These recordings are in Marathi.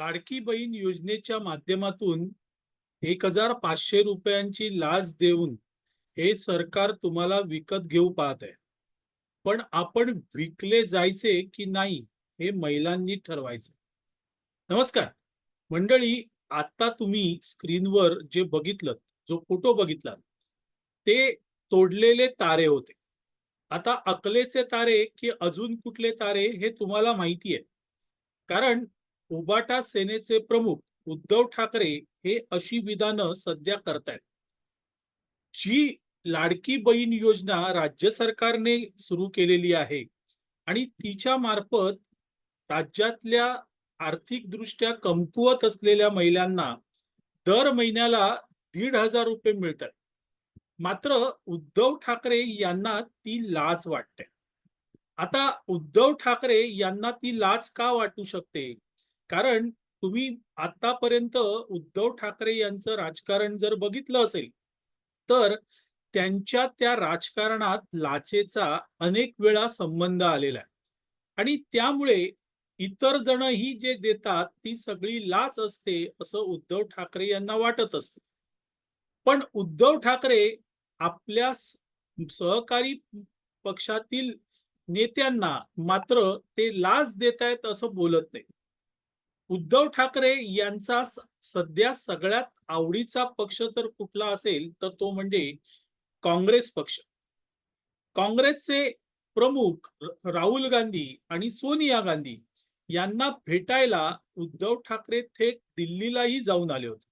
लाडकी बहीण योजनेच्या माध्यमातून एक हजार पाचशे रुपयांची लाच देऊन हे सरकार तुम्हाला विकत घेऊ पाहत आहे. पण आपण विकले जायचे की नाही हे महिलांनी ठरवायचं. नमस्कार. मंडळी आता तुम्ही स्क्रीनवर जे बघितलं जो फोटो बघितला ते तोडलेले तारे होते. आता अकलेचे तारे की अजून कुठले तारे हे तुम्हाला माहिती आहे. कारण उबाटा सेनेचे प्रमुख उद्धव ठाकरे हे अशी विधानं सध्या करतायत. जी लाडकी बहीण योजना राज्य सरकारने सुरू केलेली आहे आणि तिच्या मार्फत राज्यातल्या आर्थिकदृष्ट्या कमकुवत असलेल्या महिलांना दर महिन्याला दीड हजार रुपये मिळतात. मात्र उद्धव ठाकरे यांना ती लाच वाटते. आता उद्धव ठाकरे यांना ती लाच का वाटू शकते? कारण तुम्ही आतापर्यंत उद्धव ठाकरे यांचं राजकारण जर बघितलं असेल तर त्यांच्या त्या राजकारणात लाचेचा अनेक वेळा संबंध आलेला आहे. आणि त्यामुळे इतर जणही जे देतात ती सगळी लाच असते असं उद्धव ठाकरे यांना वाटत असते. पण उद्धव ठाकरे आपल्या सहकारी पक्षातील नेत्यांना मात्र ते लाच देत आहेत असं बोलत नाही उद्धव ठाकरे यांचा सध्या सगळ्यात आवडीचा पक्ष जर कुठला असेल तर तो म्हणजे काँग्रेस पक्ष. काँग्रेसचे प्रमुख राहुल गांधी आणि सोनिया गांधी यांना भेटायला उद्धव ठाकरे थेट दिल्लीलाही जाऊन आले होते.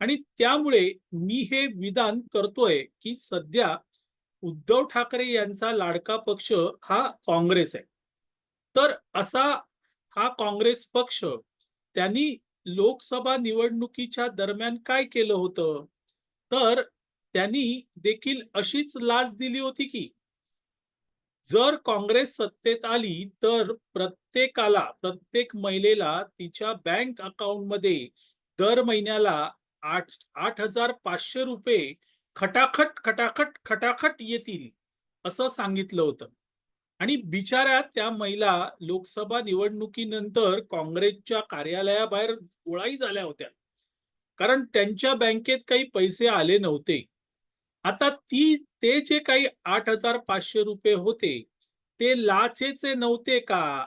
आणि त्यामुळे मी हे विधान करतोय की सध्या उद्धव ठाकरे यांचा लाडका पक्ष हा काँग्रेस आहे. तर असा हा काँग्रेस पक्ष त्यांनी लोकसभा निवडणुकीच्या दरम्यान काय केलं होतं? तर त्यांनी देखील अशीच लाच दिली होती की जर काँग्रेस सत्तेत आली तर प्रत्येकाला प्रत्येक महिलेला तिच्या बँक अकाउंटमध्ये दर महिन्याला आठ आठ हजार पाचशे रुपये खटाखट खटाखट खटाखट येतील असं सांगितलं होतं. आणि बिचाऱ्या त्या महिला लोकसभा निवडणुकीनंतर काँग्रेसच्या कार्यालयाबाहेर गोळाही झाल्या होत्या. कारण त्यांच्या बँकेत काही पैसे आले नव्हते. आता ती ते जे काही आठ हजार पाचशे रुपये होते ते लाचेचे नव्हते का?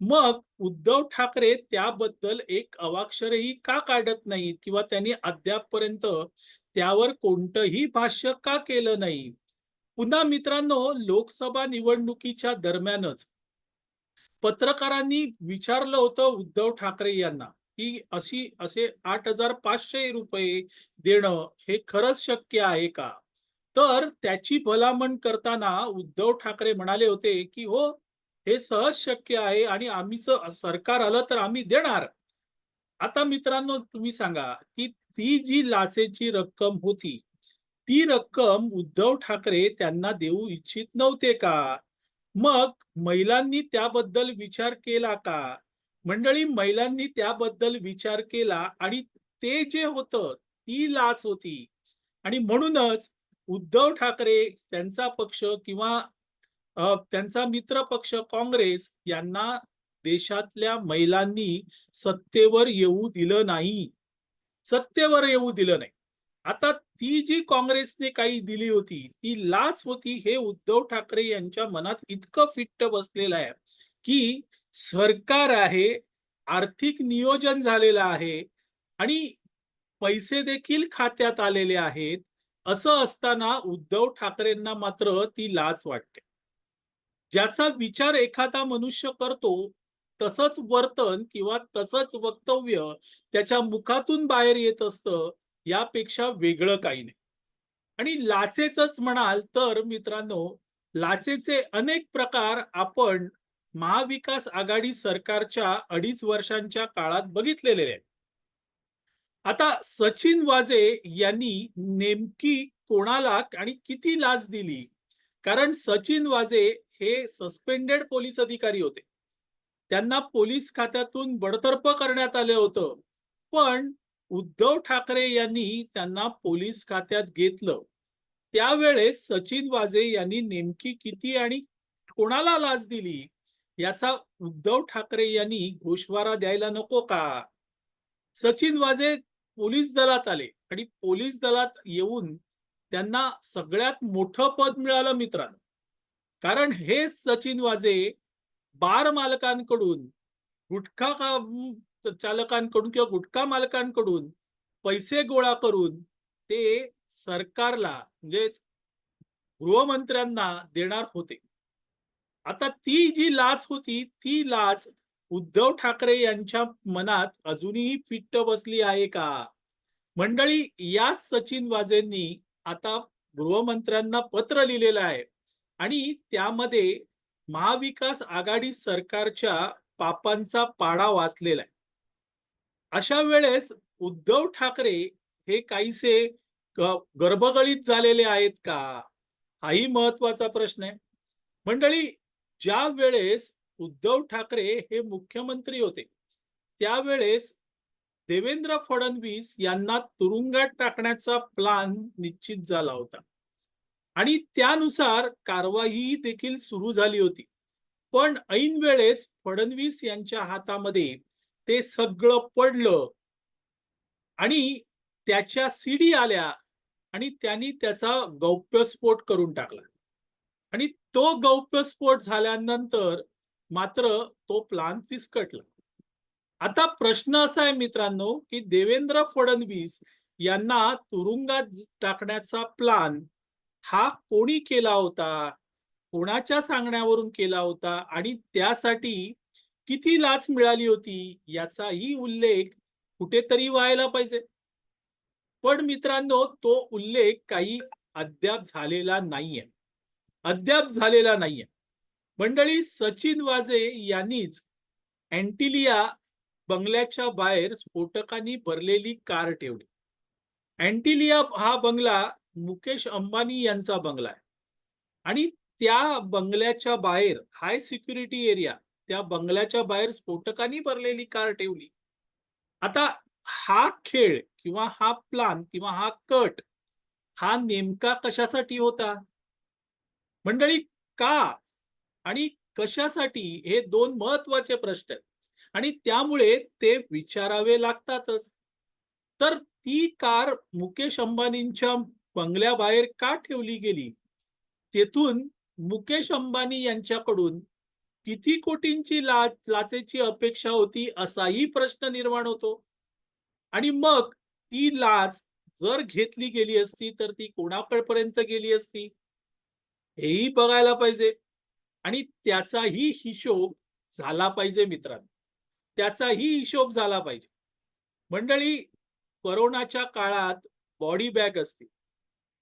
मग उद्धव ठाकरे त्याबद्दल एक अवाक्षरही का काढत नाहीत? किंवा त्यांनी अद्यापपर्यंत त्यावर कोणतंही भाष्य का केलं नाही? पुन्हा मित्रांनो लोकसभा निवडणुकीच्या दरम्यानच पत्रकारांनी विचारलं होतं उद्धव ठाकरे यांना की अशी असे आठ हजार पाचशे रुपये देणं हे खरंच शक्य आहे का? तर त्याची भलामण करताना उद्धव ठाकरे म्हणाले होते की हो हे सहज शक्य आहे आणि आम्हीच सरकार आलं तर आम्ही देणार. आता मित्रांनो तुम्ही सांगा की ती जी लाचेची रक्कम होती ती रक्कम उद्धव ठाकरे त्यांना देऊ इच्छित नव्हते का? मग महिलांनी त्याबद्दल विचार केला का? मंडळी महिलांनी त्याबद्दल विचार केला आणि ते जे होतं ती लाच होती. आणि म्हणूनच उद्धव ठाकरे त्यांचा पक्ष किंवा त्यांचा मित्र पक्ष काँग्रेस यांना देशातल्या महिलांनी सत्तेवर येऊ दिलं नाही. सत्तेवर येऊ दिलं नाही. आता ती जी काँग्रेसने काही दिली होती ती लाच होती हे उद्धव ठाकरे यांच्या मनात इतकं फिट्ट बसलेलं आहे की सरकार आहे आर्थिक नियोजन झालेलं आहे आणि पैसे देखील खात्यात आलेले आहेत असं असताना उद्धव ठाकरेंना मात्र ती लाच वाटते. ज्याचा विचार एखादा मनुष्य करतो तसंच वर्तन किंवा तसंच वक्तव्य त्याच्या मुखातून बाहेर येत असतं यापेक्षा वेगळं काही नाही. आणि लाचेच म्हणाल तर मित्रांनो लाचेचे अनेक प्रकार आपण महाविकास आघाडी सरकारच्या अडीच वर्षांच्या काळात बघितलेले आहेत. आता सचिन वाजे यांनी नेमकी कोणाला आणि किती लाच दिली? कारण सचिन वाजे हे सस्पेंडेड पोलीस अधिकारी होते. त्यांना पोलीस खात्यातून बडतर्फ करण्यात आलं होतं. पण उद्धव ठाकरे यांनी त्यांना पोलीस खात्यात घेतलं. त्यावेळेस सचिन वाजे यांनी नेमकी किती आणि कोणाला लाच दिली? याचा उद्धव ठाकरे यांनी गोषवारा द्यायला नको का? सचिन वाजे पोलीस दलात आले आणि पोलीस दलात येऊन त्यांना सगळ्यात मोठं पद मिळालं मित्रांनो. कारण हे सचिन वाजे बार मालकांकडून गुटखा चालकांकडून किंवा गुटखा मालकांकडून पैसे गोळा करून ते सरकारला म्हणजे गृहमंत्र्यांना देणार होते. आता ती जी लाच होती ती लाच उद्धव ठाकरे यांच्या मनात अजूनही फिट्ट बसली आहे का? मंडळी याच सचिन वाजेंनी आता गृहमंत्र्यांना पत्र लिहिलेलं आहे आणि त्यामध्ये महाविकास आघाडी सरकारच्या पापांचा पाडा वाचलेला आहे. अशा वेळेस उद्धव ठाकरे हे काहीसे गर्भगळीत झालेले आहेत का? हाही महत्त्वाचा प्रश्न आहे. मंडळी ज्या वेळेस उद्धव ठाकरे हे मुख्यमंत्री होते त्यावेळेस देवेंद्र फडणवीस यांना तुरुंगात टाकण्याचा प्लान निश्चित झाला होता. आणि त्यानुसार कारवाई देखील सुरू झाली होती. पण ऐन वेळेस फडणवीस यांच्या हातामध्ये ते सगळं पडलं. आणि त्याच्या सीडी आल्या आणि त्यांनी त्याचा गौप्यस्फोट करून टाकला. आणि तो गौप्यस्फोट झाल्यानंतर मात्र तो प्लान फिसकटला. आता प्रश्न असा आहे मित्रांनो की देवेंद्र फडणवीस यांना तुरुंगात टाकण्याचा प्लान हा कोणी केला होता? कोणाच्या सांगण्यावरून केला होता? आणि त्यासाठी किती लाच मिळाली होती याचाही उल्लेख कुठेतरी व्हायला पाहिजे. पण मित्रांनो तो उल्लेख काही अद्याप झालेला नाहीये. अद्याप झालेला नाहीये. मंडळी सचिन वाजे यांनीच अँटिलिया बंगल्याच्या बाहेर स्फोटकांनी भरलेली कार ठेवली. अँटिलिया हा बंगला मुकेश अंबानी यांचा बंगला आहे. आणि त्या बंगल्याच्या बाहेर हाय सिक्युरिटी एरिया त्या बंगल्याच्या बाहेर स्फोटकांनी भरलेली कार ठेवली. आता हा खेळ किंवा हा प्लान किंवा हा कट हा नेमका कशासाठी होता? मंडळी का आणि कशासाठी हे दोन महत्त्वाचे प्रश्न आहेत. आणि त्यामुळे ते विचारावे लागतातच. तर ती कार मुकेश अंबानींच्या बंगल्याबाहेर का ठेवली गेली? तेथून मुकेश अंबानी यांच्याकडून किती कोटींची ला लाचेची अपेक्षा होती असाही प्रश्न निर्माण होतो. आणि मग ती लाच जर घेतली गेली असती तर ती कोणापर्यंत गेली असती? हेही बघायला पाहिजे. आणि त्याचाही हिशोब झाला पाहिजे मित्रांनो. त्याचाही हिशोब झाला पाहिजे. मंडळी कोरोनाच्या काळात बॉडी बॅग असतील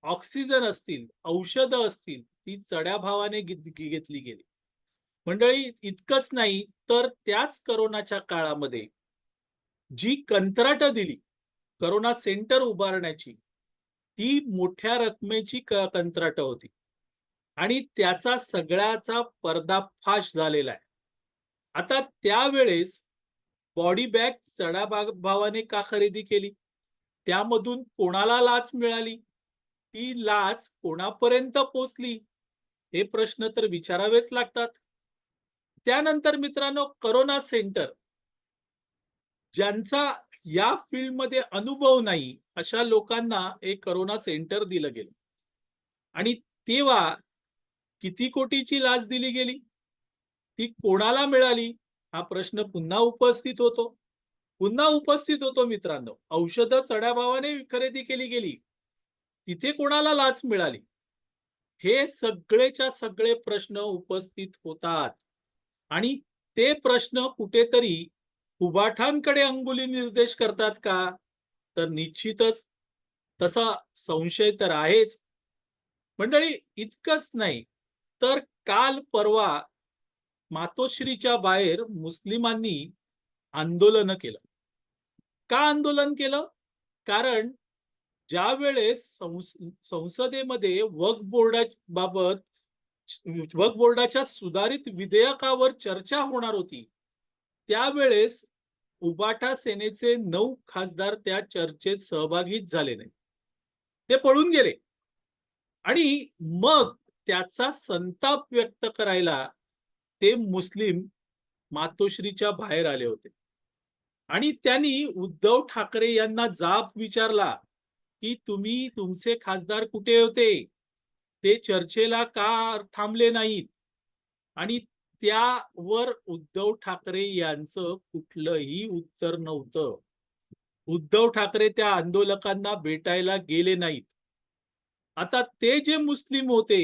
ऑक्सिजन असतील औषधं असतील ती चढ्या भावाने घेतली गेली. मंडळी इतकंच नाही तर त्याच करोनाच्या काळामध्ये जी कंत्राटं दिली करोना सेंटर उभारण्याची ती मोठ्या रकमेची कंत्राट कंत्राटं होती. आणि त्याचा सगळ्याचा पर्दाफाश झालेला आहे. आता त्यावेळेस बॉडी बॅग चढा भावाने का खरेदी केली? त्यामधून कोणाला लाच मिळाली? ती लाच कोणापर्यंत पोचली? हे प्रश्न तर विचारावेच लागतात. त्यानंतर मित्रांनो करोना सेंटर ज्यांचा या फील्डमध्ये अनुभव नाही अशा लोकांना एक करोना सेंटर दिलं गेलं. आणि तेव्हा किती कोटीची लाच दिली गेली? ती कोणाला मिळाली? हा प्रश्न पुन्हा उपस्थित होतो. पुन्हा उपस्थित होतो मित्रांनो. औषधं चढ्या भावाने खरेदी केली गेली. तिथे कोणाला लाच मिळाली? हे सगळेच्या सगळे प्रश्न उपस्थित होतात. आणि ते प्रश्न कुठेतरी उभाठांकडे अंगुली निर्देश करतात का? तर निश्चितच तसा संशय तर आहेच. मंडळी इतकंच नाही तर काल परवा मातोश्रीच्या बाहेर मुस्लिमांनी आंदोलन केलं. का आंदोलन केलं? कारण ज्या वेळेस संस संसदेमध्ये वक्फ बोर्डाबाबत वक्फ बोर्डाच्या सुधारित विधेयकावर चर्चा होणार होती. त्यावेळेस उबाटा सेनेचे नऊ खासदार त्या चर्चेत सहभागीच झाले नाही ते पळून गेले. आणि मग त्याचा संताप व्यक्त करायला ते मुस्लिम मातोश्रीच्या बाहेर आले होते. आणि त्यांनी उद्धव ठाकरे यांना जाब विचारला की तुम्ही तुमचे खासदार कुठे होते? ते चर्चेला का थांबले नाहीत? आणि त्यावर उद्धव ठाकरे यांचं कुठलंही उत्तर नव्हतं. उद्धव ठाकरे त्या आंदोलकांना भेटायला गेले नाहीत. आता ते जे मुस्लिम होते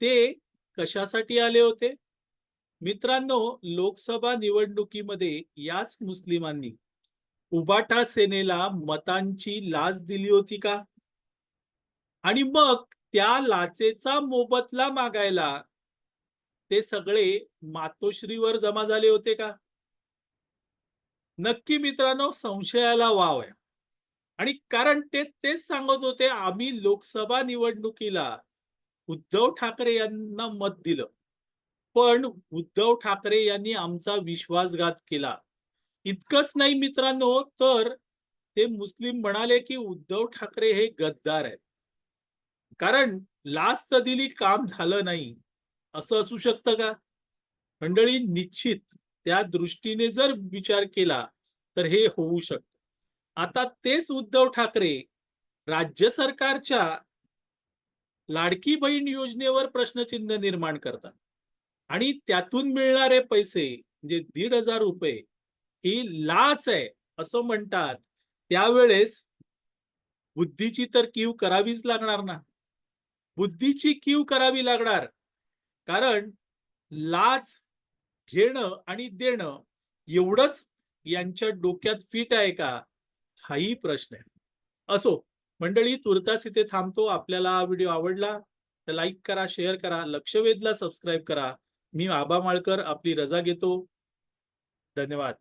ते कशासाठी आले होते? मित्रांनो लोकसभा निवडणुकीमध्ये याच मुस्लिमांनी उबाटा सेनेला मतांची लाच दिली होती का? आणि मग त्या लाचेचा मोबदला मागायला ते सगळे मातोश्रीवर जमा झाले होते का? नक्की मित्रांनो संशयाला वाव आहे. आणि कारण ते तेच सांगत होते आम्ही लोकसभा निवडणुकीला उद्धव ठाकरे यांना मत दिलं. पण उद्धव ठाकरे यांनी आमचा विश्वासघात केला. इतकंच नाही मित्रांनो तर ते मुस्लिम म्हणाले की उद्धव ठाकरे हे गद्दार आहेत. कारण लाच तर दिली काम झालं नाही. असं असू शकतं का? मंडळी निश्चित त्या दृष्टीने जर विचार केला तर हे होऊ शकतं. आता तेच उद्धव ठाकरे राज्य सरकारच्या लाडकी बहीण योजनेवर प्रश्नचिन्ह निर्माण करतात. आणि त्यातून मिळणारे पैसे म्हणजे दीड हजार रुपये ही लाच आहे असं म्हणतात. त्यावेळेस बुद्धीची तर कीव करावीच लागणार ना. बुद्धीची कीव करावी लागणार. कारण लाच घेणं आणि देणं एवढंच यांच्या डोक्यात फिट आहे का? हाही प्रश्न आहे. असो मंडळी तुर्तास इथे थांबतो. आपल्याला हा व्हिडिओ आवडला तर लाईक करा शेअर करा लक्षवेधला सबस्क्राईब करा. मी आबा माळकर आपली रजा घेतो. धन्यवाद.